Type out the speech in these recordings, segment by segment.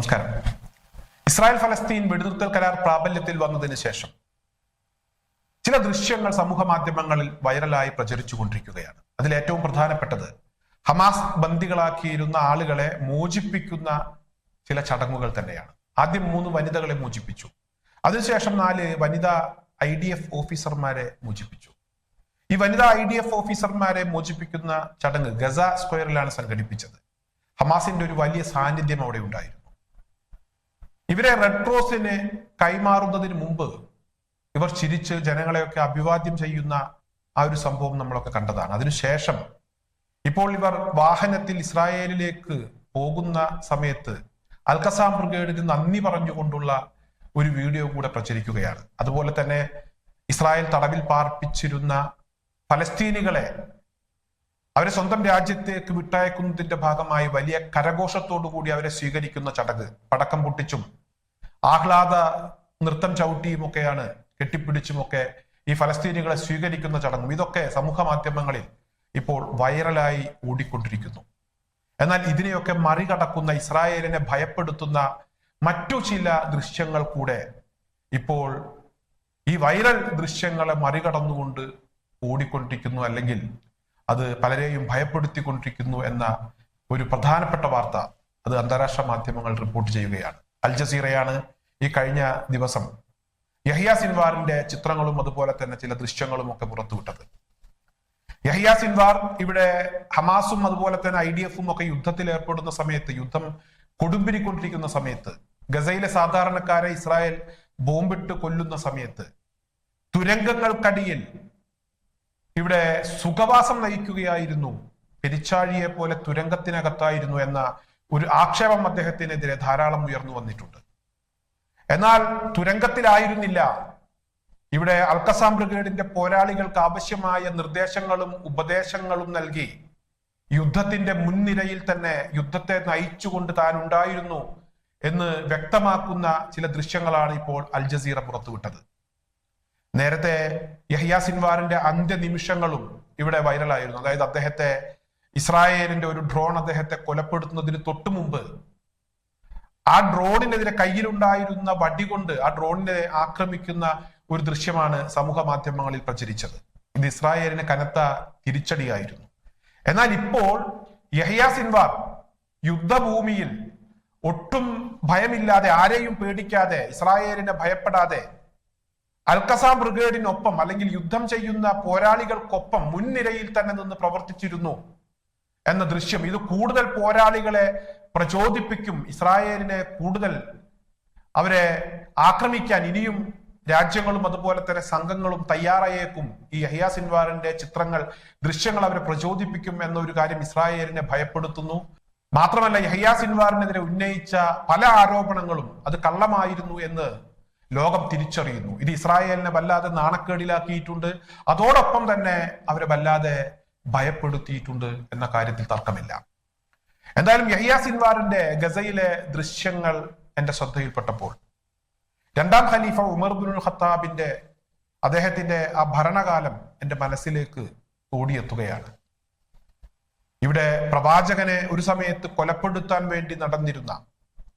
നമസ്കാരം. ഇസ്രായേൽ ഫലസ്തീൻ വെടിനിർത്തൽ കരാർ പ്രാബല്യത്തിൽ വന്നതിന് ശേഷം ചില ദൃശ്യങ്ങൾ സമൂഹ മാധ്യമങ്ങളിൽ വൈറലായി പ്രചരിച്ചു പ്രചരിച്ചുകൊണ്ടിരിക്കുകയാണ് അതിൽ ഏറ്റവും പ്രധാനപ്പെട്ടത് ഹമാസ് ബന്ദികളാക്കിയിരുന്ന ആളുകളെ മോചിപ്പിക്കുന്ന ചില ചടങ്ങുകൾ തന്നെയാണ്. ആദ്യം മൂന്ന് വനിതകളെ മോചിപ്പിച്ചു. അതിനുശേഷം നാല് വനിതാ ഐ ഡി എഫ് ഓഫീസർമാരെ മോചിപ്പിച്ചു. ഈ വനിതാ ഐ ഡി എഫ് ഓഫീസർമാരെ മോചിപ്പിക്കുന്ന ചടങ്ങ് ഗസ സ്ക്വയറിലാണ് സംഘടിപ്പിച്ചത്. ഹമാസിന്റെ ഒരു വലിയ സാന്നിധ്യം അവിടെ ഉണ്ടായിരുന്നു. ഇവരെ റെഡ് ക്രോസിന് കൈമാറുന്നതിന് മുമ്പ് ഇവർ ചിരിച്ച് ജനങ്ങളെയൊക്കെ അഭിവാദ്യം ചെയ്യുന്ന ആ ഒരു സംഭവം നമ്മളൊക്കെ കണ്ടതാണ്. അതിനുശേഷം ഇപ്പോൾ ഇവർ വാഹനത്തിൽ ഇസ്രായേലിലേക്ക് പോകുന്ന സമയത്ത് അൽക്കസാം ബ്രിഗേഡിന് നന്ദി പറഞ്ഞുകൊണ്ടുള്ള ഒരു വീഡിയോ കൂടെ പ്രചരിക്കുകയാണ്. അതുപോലെ തന്നെ ഇസ്രായേൽ തടവിൽ പാർപ്പിച്ചിരുന്ന ഫലസ്തീനികളെ അവരെ സ്വന്തം രാജ്യത്തേക്ക് വിട്ടയക്കുന്നതിന്റെ ഭാഗമായി വലിയ കരഘോഷത്തോടു കൂടി അവരെ സ്വീകരിക്കുന്ന ചടങ്ങ് പടക്കം പൊട്ടിച്ചും ആഹ്ലാദ നൃത്തം ചവിട്ടിയും ഒക്കെയാണ് കെട്ടിപ്പിടിച്ചുമൊക്കെ ഈ ഫലസ്തീനികളെ സ്വീകരിക്കുന്ന ചടങ്ങും. ഇതൊക്കെ സമൂഹ മാധ്യമങ്ങളിൽ ഇപ്പോൾ വൈറലായി ഓടിക്കൊണ്ടിരിക്കുന്നു. എന്നാൽ ഇതിനെയൊക്കെ മറികടക്കുന്ന ഇസ്രായേലിനെ ഭയപ്പെടുത്തുന്ന മറ്റു ചില ദൃശ്യങ്ങൾ കൂടെ ഇപ്പോൾ ഈ വൈറൽ ദൃശ്യങ്ങളെ മറികടന്നുകൊണ്ട് ഓടിക്കൊണ്ടിരിക്കുന്നു അല്ലെങ്കിൽ അത് പലരെയും ഭയപ്പെടുത്തിക്കൊണ്ടിരിക്കുന്നു എന്ന ഒരു പ്രധാനപ്പെട്ട വാർത്ത അത് അന്താരാഷ്ട്ര മാധ്യമങ്ങൾ റിപ്പോർട്ട് ചെയ്യുകയാണ്. അൽ ജസീറയാണ് ഈ കഴിഞ്ഞ ദിവസം യഹിയ സിൻവാറിന്റെ ചിത്രങ്ങളും അതുപോലെ തന്നെ ചില ദൃശ്യങ്ങളും ഒക്കെ പുറത്തുവിട്ടത്. യഹിയ സിൻവാർ ഇവിടെ ഹമാസും അതുപോലെ തന്നെ ഐ ഡി എഫും ഒക്കെ യുദ്ധത്തിൽ ഏർപ്പെടുന്ന സമയത്ത് യുദ്ധം കൊടുമ്പിരിക്കൊണ്ടിരിക്കുന്ന സമയത്ത് ഗസയിലെ സാധാരണക്കാരെ ഇസ്രായേൽ ബോംബിട്ട് കൊല്ലുന്ന സമയത്ത് തുരങ്കങ്ങൾക്കടിയിൽ ഇവിടെ സുഖവാസം നയിക്കുകയായിരുന്നു പെരിച്ചാഴിയെ പോലെ തുരങ്കത്തിനകത്തായിരുന്നു എന്ന ഒരു ആക്ഷേപം അദ്ദേഹത്തിനെതിരെ ധാരാളം ഉയർന്നു വന്നിട്ടുണ്ട്. എന്നാൽ തുരങ്കത്തിലായിരുന്നില്ല. ഇവിടെ അൽക്കസാം ബ്രിഗേഡിന്റെ പോരാളികൾക്ക് ആവശ്യമായ നിർദ്ദേശങ്ങളും ഉപദേശങ്ങളും നൽകി യുദ്ധത്തിന്റെ മുൻനിരയിൽ തന്നെ യുദ്ധത്തെ നയിച്ചുകൊണ്ട് താൻ ഉണ്ടായിരുന്നു എന്ന് വ്യക്തമാക്കുന്ന ചില ദൃശ്യങ്ങളാണ് ഇപ്പോൾ അൽ ജസീറ പുറത്തുവിട്ടത്. നേരത്തെ യഹ്യ സിൻവാറിന്റെ അന്ത്യനിമിഷങ്ങളും ഇവിടെ വൈറലായിരുന്നു. അതായത് അദ്ദേഹത്തെ ഇസ്രായേലിന്റെ ഒരു ഡ്രോൺ അദ്ദേഹത്തെ കൊലപ്പെടുത്തുന്നതിന് തൊട്ടു മുമ്പ് ആ ഡ്രോണിനെതിരെ കയ്യിലുണ്ടായിരുന്ന വടി കൊണ്ട് ആ ഡ്രോണിനെ ആക്രമിക്കുന്ന ഒരു ദൃശ്യമാണ് സമൂഹ മാധ്യമങ്ങളിൽ പ്രചരിച്ചത്. ഇത് ഇസ്രായേലിന് കനത്ത തിരിച്ചടിയായിരുന്നു. എന്നാൽ ഇപ്പോൾ യഹ്യ സിൻവാർ യുദ്ധഭൂമിയിൽ ഒട്ടും ഭയമില്ലാതെ ആരെയും പേടിക്കാതെ ഇസ്രായേലിനെ ഭയപ്പെടാതെ അൽക്കസാം ബ്രിഗേഡിനൊപ്പം അല്ലെങ്കിൽ യുദ്ധം ചെയ്യുന്ന പോരാളികൾക്കൊപ്പം മുൻനിരയിൽ തന്നെ നിന്ന് പ്രവർത്തിച്ചിരുന്നു. എന്ന ദൃശ്യം. ഇത് കൂടുതൽ പോരാളികളെ പ്രചോദിപ്പിക്കും. ഇസ്രായേലിനെ കൂടുതൽ അവരെ ആക്രമിക്കാൻ ഇനിയും രാജ്യങ്ങളും അതുപോലെ തന്നെ സംഘങ്ങളും തയ്യാറായേക്കും. ഈ യഹിയ സിൻവാറിന്റെ ചിത്രങ്ങൾ ദൃശ്യങ്ങൾ അവരെ പ്രചോദിപ്പിക്കും എന്ന ഒരു കാര്യം ഇസ്രായേലിനെ ഭയപ്പെടുത്തുന്നു. മാത്രമല്ല യഹിയ സിൻവാറിനെതിരെ ഉന്നയിച്ച പല ആരോപണങ്ങളും അത് കള്ളമായിരുന്നു എന്ന് ലോകം തിരിച്ചറിയുന്നു. ഇത് ഇസ്രായേലിനെ വല്ലാതെ നാണക്കേടിലാക്കിയിട്ടുണ്ട്. അതോടൊപ്പം തന്നെ അവരെ വല്ലാതെ ഭയപ്പെടുത്തിയിട്ടുണ്ട് എന്ന കാര്യത്തിൽ തർക്കമില്ല. എന്തായാലും യഹിയ സിൻവാറിന്റെ ഗസയിലെ ദൃശ്യങ്ങൾ എന്റെ ശ്രദ്ധയിൽപ്പെട്ടപ്പോൾ രണ്ടാം ഖലീഫ ഉമർ ബിൻ ഖത്താബിന്റെ അദ്ദേഹത്തിന്റെ ആ ഭരണകാലം എന്റെ മനസ്സിലേക്ക് ഓടിയെത്തുകയാണ്. ഇവിടെ പ്രവാചകനെ ഒരു സമയത്ത് കൊലപ്പെടുത്താൻ വേണ്ടി നടന്നിരുന്ന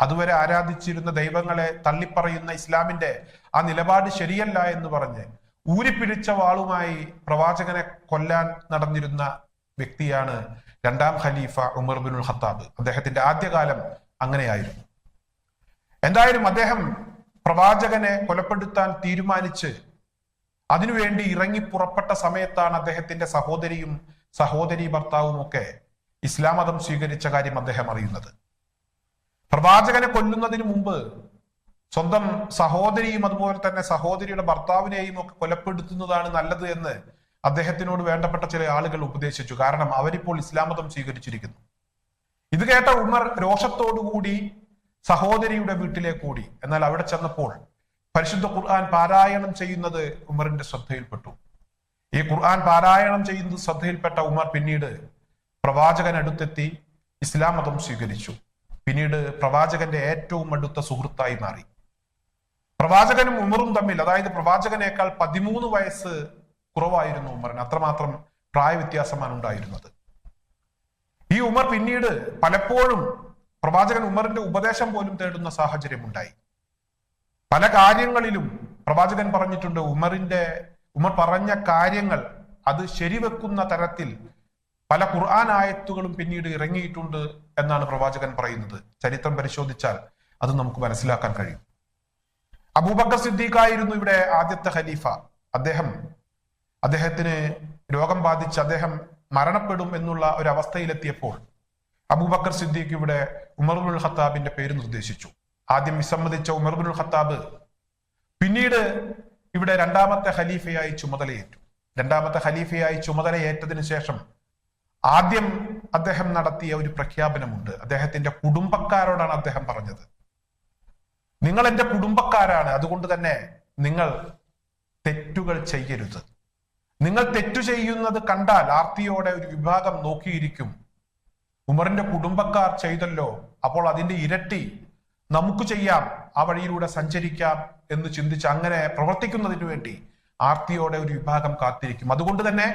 അതുവരെ ആരാധിച്ചിരുന്ന ദൈവങ്ങളെ തള്ളിപ്പറയുന്ന ഇസ്ലാമിന്റെ ആ നിലപാട് ശരിയല്ല എന്ന് പറഞ്ഞ് ഊരിപ്പിടിച്ച വാളുമായി പ്രവാചകനെ കൊല്ലാൻ നടന്നിരുന്ന വ്യക്തിയാണ് രണ്ടാം ഖലീഫ ഉമർ ബിനുൽ ഖത്താബ്. അദ്ദേഹത്തിന്റെ ആദ്യകാലം അങ്ങനെയായിരുന്നു. എന്തായാലും അദ്ദേഹം പ്രവാചകനെ കൊലപ്പെടുത്താൻ തീരുമാനിച്ച് അതിനുവേണ്ടി ഇറങ്ങി പുറപ്പെട്ട സമയത്താണ് അദ്ദേഹത്തിന്റെ സഹോദരിയും സഹോദരി ഭർത്താവും ഒക്കെ ഇസ്ലാം മതം സ്വീകരിച്ച കാര്യം അദ്ദേഹം അറിയുന്നത്. പ്രവാചകനെ കൊല്ലുന്നതിന് മുമ്പ് സ്വന്തം സഹോദരിയും അതുപോലെ തന്നെ സഹോദരിയുടെ ഭർത്താവിനെയും ഒക്കെ കൊലപ്പെടുത്തുന്നതാണ് നല്ലത് എന്ന് അദ്ദേഹത്തിനോട് വേണ്ടപ്പെട്ട ചില ആളുകൾ ഉപദേശിച്ചു. കാരണം അവരിപ്പോൾ ഇസ്ലാമതം സ്വീകരിച്ചിരിക്കുന്നു. ഇത് കേട്ട ഉമർ രോഷത്തോടുകൂടി സഹോദരിയുടെ വീട്ടിലേക്ക് ഓടി. എന്നാൽ അവിടെ ചെന്നപ്പോൾ പരിശുദ്ധ ഖുർആൻ പാരായണം ചെയ്യുന്നത് ഉമറിന്റെ ശ്രദ്ധയിൽപ്പെട്ടു. ഈ ഖുർആൻ പാരായണം ചെയ്യുന്നത് ശ്രദ്ധയിൽപ്പെട്ട ഉമർ പിന്നീട് പ്രവാചകൻ അടുത്തെത്തി ഇസ്ലാം മതം സ്വീകരിച്ചു. പിന്നീട് പ്രവാചകന്റെ ഏറ്റവും അടുത്ത സുഹൃത്തായി മാറി. പ്രവാചകനും ഉമറും തമ്മിൽ അതായത് പ്രവാചകനേക്കാൾ പതിമൂന്ന് വയസ്സ് കുറവായിരുന്നു ഉമറിന്. അത്രമാത്രം പ്രായവ്യത്യാസമാണ് ഉണ്ടായിരുന്നത്. ഈ ഉമർ പിന്നീട് പലപ്പോഴും പ്രവാചകൻ ഉമറിന്റെ ഉപദേശം പോലും തേടുന്ന സാഹചര്യം ഉണ്ടായി പല കാര്യങ്ങളിലും പ്രവാചകൻ പറഞ്ഞിട്ടുണ്ട് ഉമറിന്റെ ഉമർ പറഞ്ഞ കാര്യങ്ങൾ അത് ശരിവെക്കുന്ന തരത്തിൽ പല ഖുർആൻ ആയത്തുകളും പിന്നീട് ഇറങ്ങിയിട്ടുണ്ട് എന്നാണ് പ്രവാചകൻ പറയുന്നത്. ചരിത്രം പരിശോധിച്ചാൽ അത് നമുക്ക് മനസ്സിലാക്കാൻ കഴിയും. അബൂബക്കർ സിദ്ദീഖായിരുന്നു ഇവിടെ ആദ്യത്തെ ഖലീഫ. അദ്ദേഹം അദ്ദേഹത്തിന് രോഗം ബാധിച്ച് അദ്ദേഹം മരണപ്പെടും എന്നുള്ള ഒരു അവസ്ഥയിലെത്തിയപ്പോൾ അബൂബക്കർ സിദ്ദീഖ് ഇവിടെ ഉമർബുൽ ഖത്താബിന്റെ പേര് നിർദ്ദേശിച്ചു. ആദ്യം വിസമ്മതിച്ച ഉമർബുൽ ഖത്താബ് പിന്നീട് ഇവിടെ രണ്ടാമത്തെ ഖലീഫയായി ചുമതലയേറ്റു. രണ്ടാമത്തെ ഖലീഫയായി ചുമതലയേറ്റതിന് ശേഷം ആദ്യം അദ്ദേഹം നടത്തിയ ഒരു പ്രഖ്യാപനമുണ്ട്. അദ്ദേഹത്തിന്റെ കുടുംബക്കാരോടാണ് അദ്ദേഹം പറഞ്ഞത്. നിങ്ങൾ എന്റെ കുടുംബക്കാരാണ്. അതുകൊണ്ട് തന്നെ നിങ്ങൾ തെറ്റുകൾ ചെയ്യരുത്. നിങ്ങൾ തെറ്റു ചെയ്യുന്നത് കണ്ടാൽ ആർത്തിയോടെ ഒരു വിഭാഗം നോക്കിയിരിക്കും. ഉമറിന്റെ കുടുംബക്കാർ ചെയ്തല്ലോ അപ്പോൾ അതിന്റെ ഇരട്ടി നമുക്ക് ചെയ്യാം ആ വഴിയിലൂടെ സഞ്ചരിക്കാം എന്ന് ചിന്തിച്ച് അങ്ങനെ പ്രവർത്തിക്കുന്നതിന് വേണ്ടി ആർത്തിയോടെ ഒരു വിഭാഗം കാത്തിരിക്കും. അതുകൊണ്ട് തന്നെ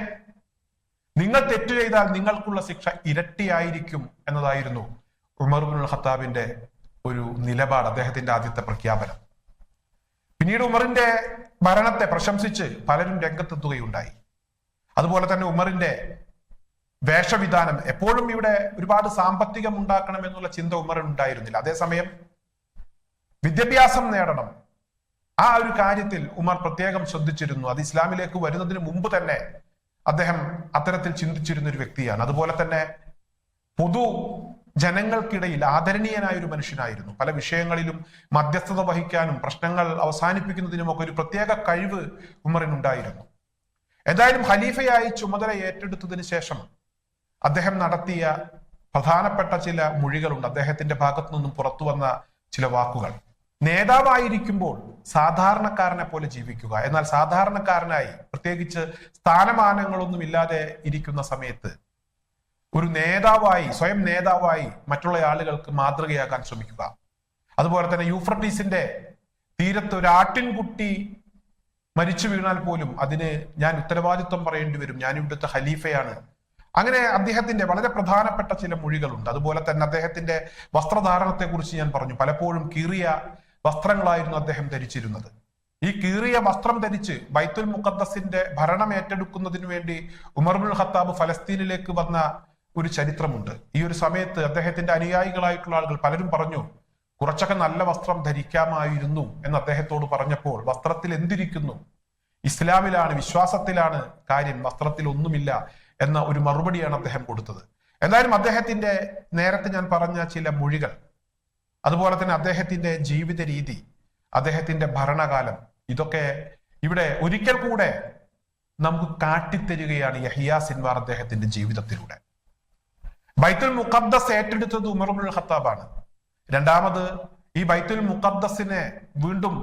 നിങ്ങൾ തെറ്റു ചെയ്താൽ നിങ്ങൾക്കുള്ള ശിക്ഷ ഇരട്ടിയായിരിക്കും എന്നതായിരുന്നു ഉമർ ബിൻ ഖത്താബിന്റെ ഒരു നിലപാട് അദ്ദേഹത്തിന്റെ ആദ്യത്തെ പ്രഖ്യാപനം. പിന്നീട് ഉമറിന്റെ മരണത്തെ പ്രശംസിച്ച് പലരും രംഗത്തെത്തുകയുണ്ടായി. അതുപോലെ തന്നെ ഉമറിന്റെ വേഷവിധാനം എപ്പോഴും ഇവിടെ ഒരുപാട് സാമ്പത്തികം ഉണ്ടാക്കണം എന്നുള്ള ചിന്ത ഉമറിന് ഉണ്ടായിരുന്നില്ല. അതേസമയം വിദ്യാഭ്യാസം നേടണം. ആ ഒരു കാര്യത്തിൽ ഉമർ പ്രത്യേകം ശ്രദ്ധിച്ചിരുന്നു. അത് ഇസ്ലാമിലേക്ക് വരുന്നതിന് മുമ്പ് തന്നെ അദ്ദേഹം അത്തരത്തിൽ ചിന്തിച്ചിരുന്ന ഒരു വ്യക്തിയാണ്. അതുപോലെ തന്നെ പൊതു ജനങ്ങൾക്കിടയിൽ ആദരണീയനായ ഒരു മനുഷ്യനായിരുന്നു. പല വിഷയങ്ങളിലും മധ്യസ്ഥത വഹിക്കാനും പ്രശ്നങ്ങൾ അവസാനിപ്പിക്കുന്നതിനുമൊക്കെ ഒരു പ്രത്യേക കഴിവ് ഉമറിനുണ്ടായിരുന്നു എന്തായാലും ഖലീഫയായി ചുമതല ഏറ്റെടുത്തതിന് ശേഷം അദ്ദേഹം നടത്തിയ പ്രധാനപ്പെട്ട ചില മൊഴികളുണ്ട്. അദ്ദേഹത്തിന്റെ ഭാഗത്തു നിന്നും പുറത്തു വന്ന ചില വാക്കുകൾ. നേതാവായിരിക്കുമ്പോൾ സാധാരണക്കാരനെ പോലെ ജീവിക്കുക. എന്നാൽ സാധാരണക്കാരനായി പ്രത്യേകിച്ച് സ്ഥാനമാനങ്ങളൊന്നും ഇല്ലാതെ ഇരിക്കുന്ന സമയത്ത് ഒരു നേതാവായി സ്വയം നേതാവായി മറ്റുള്ള ആളുകൾക്ക് മാതൃകയാക്കാൻ ശ്രമിക്കുക. അതുപോലെ തന്നെ യൂഫ്രട്ടീസിന്റെ തീരത്ത് ഒരു ആട്ടിൻകുട്ടി മരിച്ചു വീണാൽ പോലും അതിന് ഞാൻ ഉത്തരവാദിത്വം പറയേണ്ടി വരും. ഞാൻ ഇവിടുത്തെ ഖലീഫയാണ്. അങ്ങനെ അദ്ദേഹത്തിന്റെ വളരെ പ്രധാനപ്പെട്ട ചില മൊഴികളുണ്ട്. അതുപോലെ തന്നെ അദ്ദേഹത്തിന്റെ വസ്ത്രധാരണത്തെ കുറിച്ച് ഞാൻ പറഞ്ഞു. പലപ്പോഴും കീറിയ വസ്ത്രങ്ങളായിരുന്നു അദ്ദേഹം ധരിച്ചിരുന്നത്. ഈ കീറിയ വസ്ത്രം ധരിച്ച് ബൈത്തുൽ മുഖദ്ദസിന്റെ ഭരണം ഏറ്റെടുക്കുന്നതിന് വേണ്ടി ഉമർബുൽ ഖത്താബ് ഫലസ്തീനിലേക്ക് വന്ന ഒരു ചരിത്രമുണ്ട്. ഈ ഒരു സമയത്ത് അദ്ദേഹത്തിന്റെ അനുയായികളായിട്ടുള്ള ആളുകൾ പലരും പറഞ്ഞു കുറച്ചൊക്കെ നല്ല വസ്ത്രം ധരിക്കാമായിരുന്നു എന്ന് അദ്ദേഹത്തോട് പറഞ്ഞപ്പോൾ വസ്ത്രത്തിൽ എന്തിരിക്കുന്നു? ഇസ്ലാമിലാണ് വിശ്വാസത്തിലാണ് കാര്യം. വസ്ത്രത്തിൽ ഒന്നുമില്ല എന്ന ഒരു മറുപടിയാണ് അദ്ദേഹം കൊടുത്തത്. എന്തായാലും അദ്ദേഹത്തിന്റെ നേരത്തെ ഞാൻ പറഞ്ഞ ചില മൊഴികൾ അതുപോലെ തന്നെ അദ്ദേഹത്തിന്റെ ജീവിത രീതി അദ്ദേഹത്തിന്റെ ഭരണകാലം ഇതൊക്കെ ഇവിടെ ഒരിക്കൽ കൂടെ നമുക്ക് കാട്ടിത്തരികയാണ് യഹിയ സിൻവാർ അദ്ദേഹത്തിന്റെ ജീവിതത്തിലൂടെ. ബൈത്തുൽ മുഖദ്ദസ് ഏറ്റെടുത്തത് ഉമർബുൽ ഖത്താബാണ്. രണ്ടാമത് ഈ ബൈത്തുൽ മുഖദ്ദസിനെ വീണ്ടും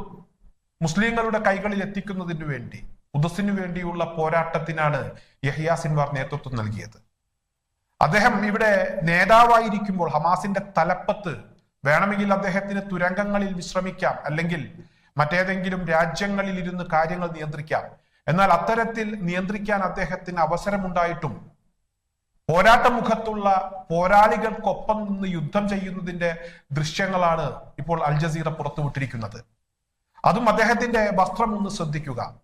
മുസ്ലിങ്ങളുടെ കൈകളിൽ എത്തിക്കുന്നതിന് വേണ്ടി ഉദസിനു വേണ്ടിയുള്ള പോരാട്ടത്തിനാണ് യഹിയ സിൻവാർ നേതൃത്വം നൽകിയത്. അദ്ദേഹം ഇവിടെ നേതാവായിരിക്കുമ്പോൾ ഹമാസിന്റെ തലപ്പത്ത് വേണമെങ്കിൽ അദ്ദേഹത്തിന് തുരങ്കങ്ങളിൽ വിശ്രമിക്കാം അല്ലെങ്കിൽ മറ്റേതെങ്കിലും രാജ്യങ്ങളിൽ ഇരുന്ന് കാര്യങ്ങൾ നിയന്ത്രിക്കാം. എന്നാൽ അത്തരത്തിൽ നിയന്ത്രിക്കാൻ അദ്ദേഹത്തിന് അവസരമുണ്ടായിട്ടും പോരാട്ട മുഖത്തുള്ള പോരാളികൾക്കൊപ്പം നിന്ന് യുദ്ധം ചെയ്യുന്നതിന്റെ ദൃശ്യങ്ങളാണ് ഇപ്പോൾ അൽ ജസീറ പുറത്തുവിട്ടിരിക്കുന്നത്. അതും അദ്ദേഹത്തിന്റെ വസ്ത്രം ഒന്ന് ശ്രദ്ധിക്കുക.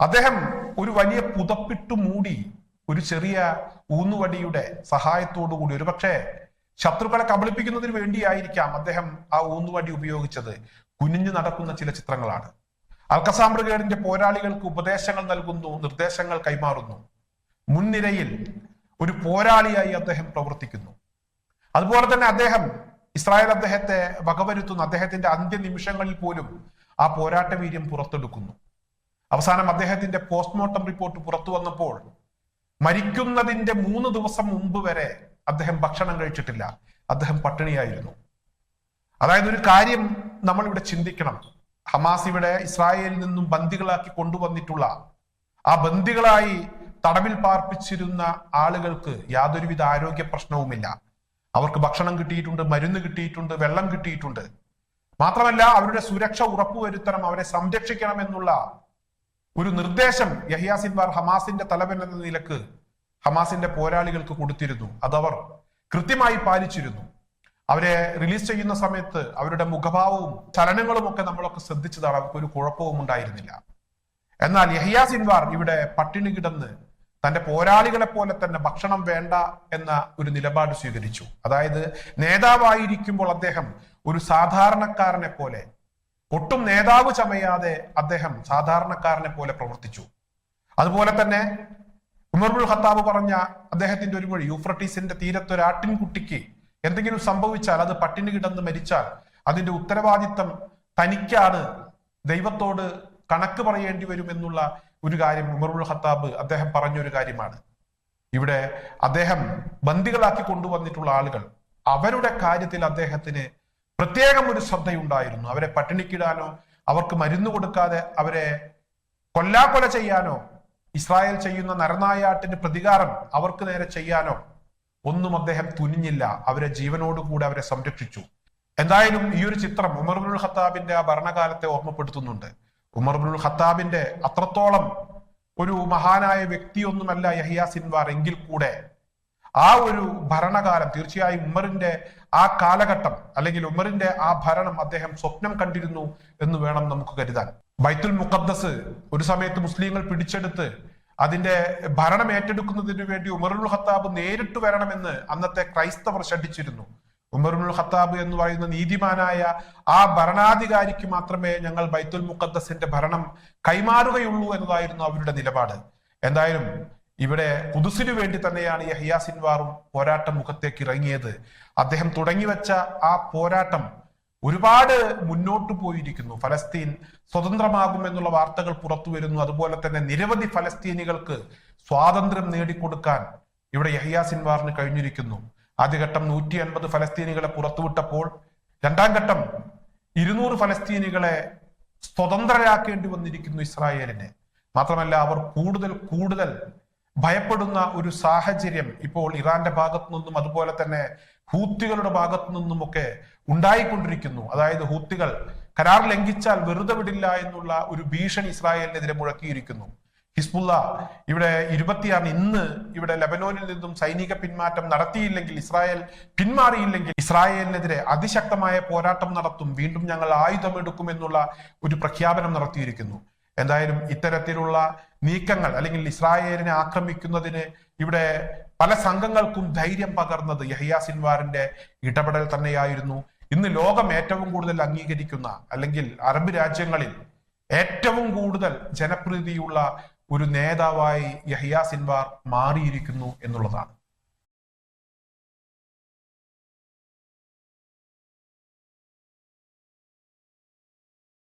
അദ്ദേഹം ഒരു വലിയ പുതപ്പിട്ടു മൂടി ഒരു ചെറിയ ഊന്നുവടിയുടെ സഹായത്തോടു കൂടി ഒരുപക്ഷെ ശത്രുക്കളെ കബളിപ്പിക്കുന്നതിന് വേണ്ടിയായിരിക്കാം അദ്ദേഹം ആ ഊന്നുവടി ഉപയോഗിച്ചത്. കുനിഞ്ഞു നടക്കുന്ന ചില ചിത്രങ്ങളാണ്. അൽക്കസാം പോരാളികൾക്ക് ഉപദേശങ്ങൾ നൽകുന്നു നിർദ്ദേശങ്ങൾ കൈമാറുന്നു. മുൻനിരയിൽ ഒരു പോരാളിയായി അദ്ദേഹം പ്രവർത്തിക്കുന്നു. അതുപോലെ തന്നെ അദ്ദേഹം ഇസ്രായേൽ അദ്ദേഹത്തെ വകവരുത്തുന്നു. അദ്ദേഹത്തിന്റെ അന്ത്യനിമിഷങ്ങളിൽ പോലും ആ പോരാട്ട വീര്യം പുറത്തെടുക്കുന്നു. അവസാനം അദ്ദേഹത്തിന്റെ പോസ്റ്റ്മോർട്ടം റിപ്പോർട്ട് പുറത്തു വന്നപ്പോൾ മരിക്കുന്നതിന്റെ മൂന്ന് ദിവസം മുമ്പ് വരെ അദ്ദേഹം ഭക്ഷണം കഴിച്ചിട്ടില്ല. അദ്ദേഹം പട്ടിണിയായിരുന്നു. അതായത് ഒരു കാര്യം നമ്മൾ ഇവിടെ ചിന്തിക്കണം. ഹമാസ് ഇവിടെ ഇസ്രായേലിൽ നിന്നും ബന്ദികളാക്കി കൊണ്ടുവന്നിട്ടുള്ള ആ ബന്ദികളായി തടവിൽ പാർപ്പിച്ചിരുന്ന ആളുകൾക്ക് യാതൊരുവിധ ആരോഗ്യ പ്രശ്നവുമില്ല. അവർക്ക് ഭക്ഷണം കിട്ടിയിട്ടുണ്ട് മരുന്ന് കിട്ടിയിട്ടുണ്ട് വെള്ളം കിട്ടിയിട്ടുണ്ട്. മാത്രമല്ല അവരുടെ സുരക്ഷ ഉറപ്പുവരുത്തണം അവരെ സംരക്ഷിക്കണം എന്നുള്ള ഒരു നിർദ്ദേശം യഹിയ സിൻവാർ ഹമാസിന്റെ തലവൻ എന്ന നിലയ്ക്ക് ഹമാസിന്റെ പോരാളികൾക്ക് കൊടുത്തിരുന്നു. അതവർ കൃത്യമായി പാലിച്ചിരുന്നു. അവരെ റിലീസ് ചെയ്യുന്ന സമയത്ത് അവരുടെ മുഖഭാവവും ചലനങ്ങളും ഒക്കെ നമ്മളൊക്കെ ശ്രദ്ധിച്ചതാണ്. അവർക്ക് ഒരു കുഴപ്പവും ഉണ്ടായിരുന്നില്ല. എന്നാൽ യഹിയ സിൻവാർ ഇവിടെ പട്ടിണി കിടന്ന് തന്റെ പോരാളികളെ പോലെ തന്നെ ഭക്ഷണം വേണ്ട എന്ന ഒരു നിലപാട് സ്വീകരിച്ചു. അതായത് നേതാവായിരിക്കുമ്പോൾ അദ്ദേഹം ഒരു സാധാരണക്കാരനെ പോലെ ഒട്ടും നേതാവ് ചമയാതെ അദ്ദേഹം സാധാരണക്കാരനെ പോലെ പ്രവർത്തിച്ചു. അതുപോലെ തന്നെ ഉമർബുൽ ഖത്താബ് പറഞ്ഞ അദ്ദേഹത്തിന്റെ ഒരു മൊഴി യൂഫ്രട്ടീസിന്റെ തീരത്ത് ഒരു എന്തെങ്കിലും സംഭവിച്ചാൽ അത് പട്ടിണി കിടന്ന് മരിച്ചാൽ അതിന്റെ ഉത്തരവാദിത്തം തനിക്കാണ് ദൈവത്തോട് കണക്ക് പറയേണ്ടി വരും എന്നുള്ള ഒരു കാര്യം ഉമർബുൾ ഖത്താബ് അദ്ദേഹം പറഞ്ഞ ഒരു കാര്യമാണ്. ഇവിടെ അദ്ദേഹം ബന്ദികളാക്കി കൊണ്ടുവന്നിട്ടുള്ള ആളുകൾ അവരുടെ കാര്യത്തിൽ അദ്ദേഹത്തിന് പ്രത്യേകം ഒരു ശ്രദ്ധയുണ്ടായിരുന്നു. അവരെ പട്ടിണിക്കിടാനോ അവർക്ക് മരുന്ന് കൊടുക്കാതെ അവരെ കൊല്ലാക്കൊല ചെയ്യാനോ ഇസ്രായേൽ ചെയ്യുന്ന നരനായാട്ടിന് പ്രതികാരം അവർക്ക് നേരെ ചെയ്യാനോ ഒന്നും അദ്ദേഹം തുനിഞ്ഞില്ല. അവരെ ജീവനോടുകൂടെ അവരെ സംരക്ഷിച്ചു. എന്തായാലും ഈ ഒരു ചിത്രം ഉമർബുൽ ഖത്താബിന്റെ ആ ഭരണകാലത്തെ ഓർമ്മപ്പെടുത്തുന്നുണ്ട്. ഉമർബുൽ ഖത്താബിന്റെ അത്രത്തോളം ഒരു മഹാനായ വ്യക്തിയൊന്നുമല്ല യഹിയ സിൻവാർ എങ്കിൽ കൂടെ ആ ഒരു ഭരണകാലം തീർച്ചയായും ഉമറിന്റെ ആ കാലഘട്ടം അല്ലെങ്കിൽ ഉമറിന്റെ ആ ഭരണം അദ്ദേഹം സ്വപ്നം കണ്ടിരുന്നു എന്ന് വേണം നമുക്ക് കരുതാൻ. ബൈത്തുൽ മുഖദ്ദസ് ഒരു സമയത്ത് മുസ്ലിങ്ങൾ പിടിച്ചെടുത്ത് അതിന്റെ ഭരണം ഏറ്റെടുക്കുന്നതിന് വേണ്ടി ഉമറുൽ ഖത്താബ് നേരിട്ട് വരണമെന്ന് അന്നത്തെ ക്രൈസ്തവർ ശഠിച്ചിരുന്നു ഉമറുൽ ഖത്താബ് എന്ന് പറയുന്ന നീതിമാനായ ആ ഭരണാധികാരിക്ക് മാത്രമേ ഞങ്ങൾ ബൈത്തുൽ മുഖദ്ദസിന്റെ ഭരണം കൈമാറുകയുള്ളൂ എന്നതായിരുന്നു അവരുടെ നിലപാട്. എന്തായാലും ഇവിടെ കുതുസിനു വേണ്ടി തന്നെയാണ് യഹിയ സിൻവാറും പോരാട്ടം മുഖത്തേക്ക് ഇറങ്ങിയത്. അദ്ദേഹം തുടങ്ങിവെച്ച ആ പോരാട്ടം ഒരുപാട് മുന്നോട്ട് പോയിരിക്കുന്നു. ഫലസ്തീൻ സ്വതന്ത്രമാകും എന്നുള്ള വാർത്തകൾ പുറത്തു വരുന്നു. അതുപോലെ തന്നെ നിരവധി ഫലസ്തീനികൾക്ക് സ്വാതന്ത്ര്യം നേടിക്കൊടുക്കാൻ ഇവിടെ യഹിയ സിൻവാറിന് കഴിഞ്ഞിരിക്കുന്നു. ആദ്യഘട്ടം നൂറ്റി അൻപത് ഫലസ്തീനികളെ പുറത്തുവിട്ടപ്പോൾ രണ്ടാം ഘട്ടം ഇരുന്നൂറ് ഫലസ്തീനികളെ സ്വതന്ത്രരാക്കേണ്ടി വന്നിരിക്കുന്നു ഇസ്രായേലിനെ. മാത്രമല്ല അവർ കൂടുതൽ കൂടുതൽ ഭയപ്പെടുന്ന ഒരു സാഹചര്യം ഇപ്പോൾ ഇറാന്റെ ഭാഗത്തു നിന്നും അതുപോലെ തന്നെ ഹൂത്തികളുടെ ഭാഗത്തു നിന്നുമൊക്കെ ഉണ്ടായിക്കൊണ്ടിരിക്കുന്നു. അതായത് ഹൂത്തികൾ കരാർ ലംഘിച്ചാൽ വെറുതെ വിടില്ല എന്നുള്ള ഒരു ഭീഷണി ഇസ്രായേലിനെതിരെ മുഴക്കിയിരിക്കുന്നു. ഹിസ്ബുള്ള ഇവിടെ ഇരുപത്തിയാറിന് ഇന്ന് ഇവിടെ ലബനോനിൽ നിന്നും സൈനിക പിന്മാറ്റം നടത്തിയില്ലെങ്കിൽ ഇസ്രായേൽ പിന്മാറിയില്ലെങ്കിൽ ഇസ്രായേലിനെതിരെ അതിശക്തമായ പോരാട്ടം നടത്തും. വീണ്ടും ഞങ്ങൾ ആയുധമെടുക്കുമെന്നുള്ള ഒരു പ്രഖ്യാപനം നടത്തിയിരിക്കുന്നു. എന്തായാലും ഇത്തരത്തിലുള്ള നീക്കങ്ങൾ അല്ലെങ്കിൽ ഇസ്രായേലിനെ ആക്രമിക്കുന്നതിന് ഇവിടെ പല സംഘങ്ങൾക്കും ധൈര്യം പകർന്നത് യഹിയ സിൻവാറിന്റെ ഇടപെടൽ തന്നെയായിരുന്നു. ഇന്ന് ലോകം ഏറ്റവും കൂടുതൽ അംഗീകരിക്കുന്ന അല്ലെങ്കിൽ അറബ് രാജ്യങ്ങളിൽ ഏറ്റവും കൂടുതൽ ജനപ്രീതിയുള്ള ഒരു നേതാവായി യഹിയ സിൻവാർ മാറിയിരിക്കുന്നു എന്നുള്ളതാണ്.